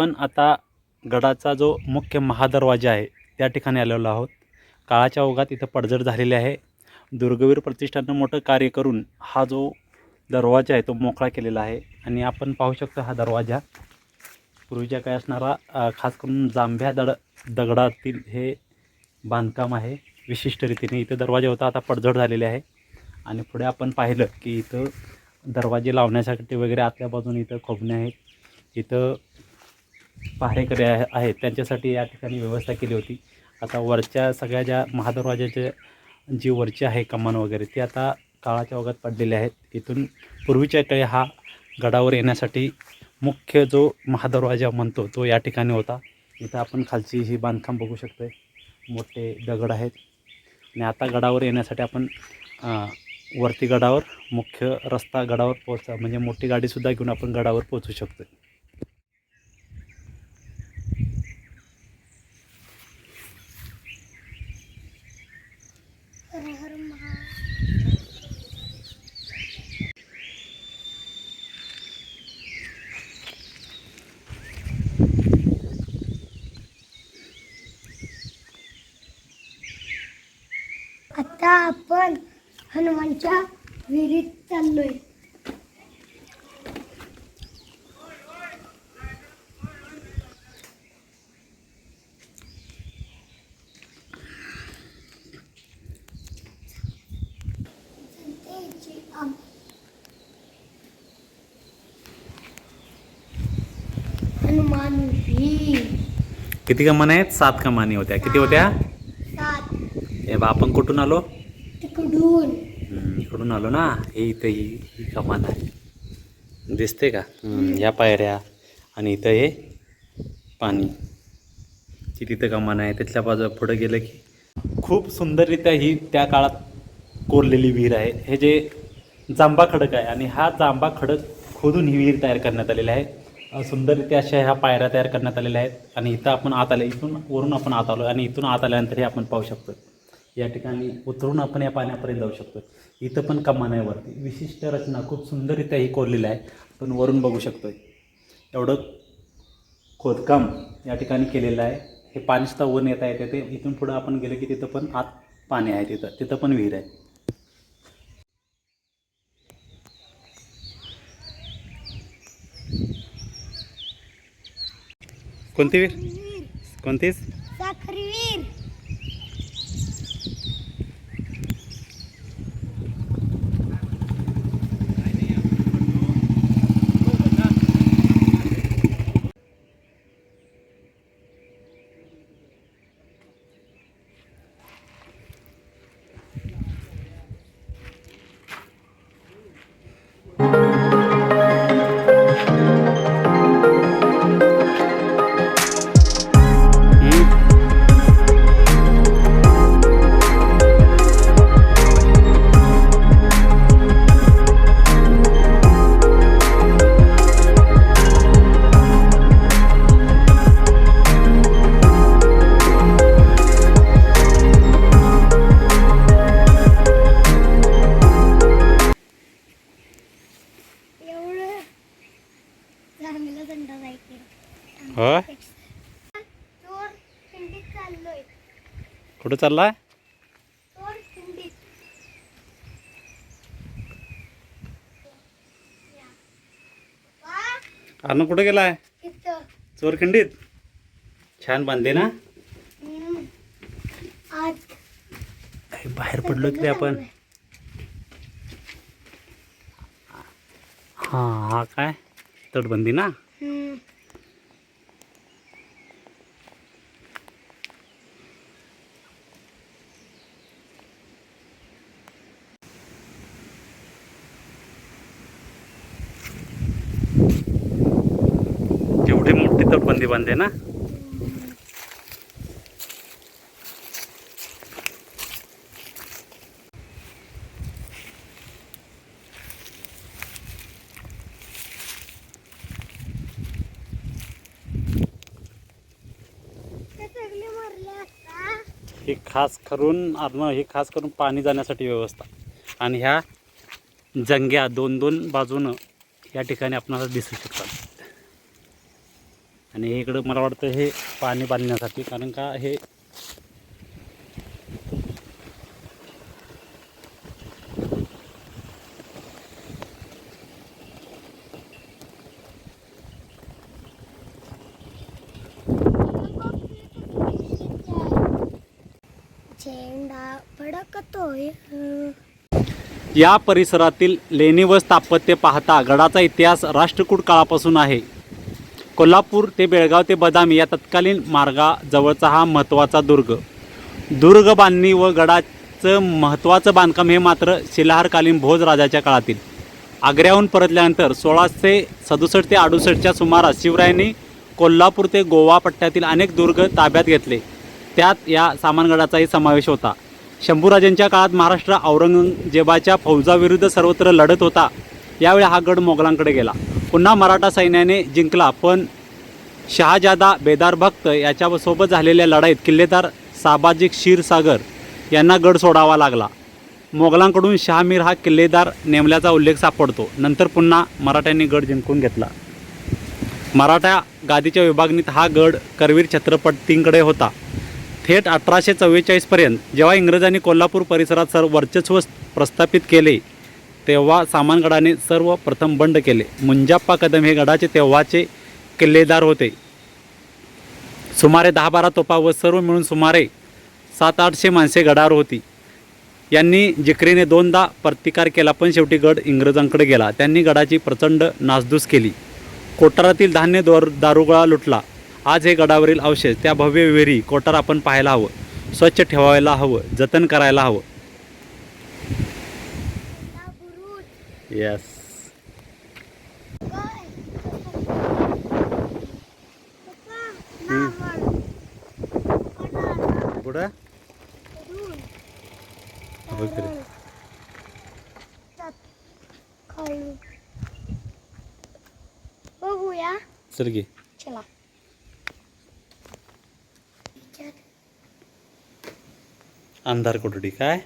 आपण आता गडाचा जो मुख्य महादरवाजा आहे त्या ठिकाणी आलेलो आहोत. काळाच्या ओघात इथं पडझड झालेली आहे. दुर्गवीर प्रतिष्ठानं मोठं कार्य करून हा जो दरवाजा आहे तो मोकळा केलेला आहे. आणि आपण पाहू शकतो हा दरवाजा. पूर्वीच्या काय असणारा खास करून जांभ्या दड दगडातील हे बांधकाम आहे. विशिष्ट रीतीने इथं दरवाजा होता आता पडझड झालेले आहे. आणि पुढे आपण पाहिलं की इथं दरवाजे लावण्यासाठी वगैरे आतल्या बाजूने इथं खोबणे आहेत. इथं पहारेकरी आहे आहेत. त्यांच्यासाठी या ठिकाणी व्यवस्था केली होती. आता वरच्या सगळ्या ज्या महादरवाजाचे जी वरची आहे कमान वगैरे ती आता काळाच्या ओघात पडलेले आहेत. इथून पूर्वीच्या काळी हा गडावर येण्यासाठी मुख्य जो महादरवाजा म्हणतो तो या ठिकाणी होता. इथं आपण खालची ही बांधकाम बघू शकतो मोठे दगड आहेत. आणि आता गडावर येण्यासाठी आपण वरती गडावर मुख्य रस्ता गडावर पोहोचा म्हणजे मोठी गाडीसुद्धा घेऊन आपण गडावर पोहोचू शकतो आपण हनुमानच्या विहिरीत चाललोय. हनुमान विहीर. किती कमानी आहेत? सात कमानी होत्या. किती होत्या? सात. हे बा आपण कुठून आलो? हम्म, इकडून आलो ना. हे इथं ही ही कमान आहे. दिसते का? ह्या पायऱ्या आणि इथं हे पाणी. ती तिथं कमान आहे त्याच्या बाजू पुढं गेलं की खूप सुंदररित्या ही त्या काळात कोरलेली विहीर आहे. हे जे जांबा खडक आहे आणि हा जांबा खडक खोदून ही विहीर तयार करण्यात आलेली आहे. सुंदररित्या अशा ह्या पायऱ्या तयार करण्यात आलेल्या आहेत आणि इथं आपण आत आले इथून वरून आपण आत आलो आणि इथून आत आल्यानंतर हे आपण पाहू शकतो या ठिकाणी उतरून आपण या पाण्यापर्यंत जाऊ शकतो इथं पण कमान आहे वरती. विशिष्ट रचना खूप सुंदररित्या ही कोरलेली आहे. आपण वरून बघू शकतो एवढं खोदकाम या ठिकाणी केलेलं आहे. हे पाणी सुद्धा वन येता येते ते इथून पुढं आपण गेलं की तिथं पण आत पाणी आहे तिथं. तिथं पण विहीर आहे. कोणती विहीर? कोणतीच? कुठं चाललाय? चोर अन्न कुठं गेलाय? चोरखिंडीत? छान बांधली ना? बाहेर पडलो की आपण. हा हा काय? तटबंदी ना? हम्म. मोठी तटबंदी बांधते ना हे ही खास करून अर्ण ही खास करून पाणी जाण्यासाठी व्यवस्था आणि ह्या जंग्या दोन दोन बाजूनं या ठिकाणी आपणाला दिसू शकतात. आणि इकडं मला वाटतं हे पाणी बांधण्यासाठी कारण का हे झेंडा फडकतोय. या परिसरातील लेणी व स्थापत्य पाहता गडाचा इतिहास राष्ट्रकूट काळापासून आहे. कोल्हापूर ते बेळगाव ते बदामी या तत्कालीन मार्गाजवळचा हा महत्त्वाचा दुर्ग. दुर्ग बांधणी व गडाचं महत्त्वाचं बांधकाम हे मात्र शिलाहारकालीन भोज राजाच्या काळातील. आग्र्याहून परतल्यानंतर सोळाशे सदुसष्ट ते अडुसष्टच्या सुमारास शिवरायांनी कोल्हापूर ते गोवा पट्ट्यातील अनेक दुर्ग ताब्यात घेतले. त्यात या सामानगडाचाही समावेश होता. शंभूराजांच्या काळात महाराष्ट्र औरंगजेबाच्या फौजाविरुद्ध सर्वत्र लढत होता. यावेळी हा गड मोगलांकडे गेला. पुन्हा मराठा सैन्याने जिंकला पण शहाजादा बेदार भक्त याच्यासोबत झालेल्या लढाईत किल्लेदार साबाजी क्षीरसागर यांना गड सोडावा लागला. मोगलांकडून शहामीर हा किल्लेदार नेमल्याचा उल्लेख सापडतो. नंतर पुन्हा मराठ्यांनी गड जिंकून घेतला. मराठा गादीच्या विभागणीत हा गड करवीर छत्रपतींकडे होता. थेट अठराशे चव्वेचाळीसपर्यंत जेव्हा इंग्रजांनी कोल्हापूर परिसरात सर्व वर्चस्व प्रस्थापित केले तेव्हा सामानगडाने सर्वप्रथम बंड केले. मुंजाप्पा कदम हे गडाचे तेव्हाचे किल्लेदार होते. सुमारे दहा बारा तोपा व सर्व मिळून सुमारे सात आठशे माणसे गडावर होती. यांनी जिकरीने दोनदा प्रतिकार केला पण शेवटी गड इंग्रजांकडे गेला. त्यांनी गडाची प्रचंड नासधूस केली. कोठारातील धान्य दोर दारुगोळा लुटला. आज हे गडावरील अवशेष त्या भव्य विहिरी कोठार आपण पाहायला हवं. स्वच्छ ठेवायला हवं जतन करायला हवं. येस पुढं? बघूया. चल घे चला. अंधार कोठडी काय?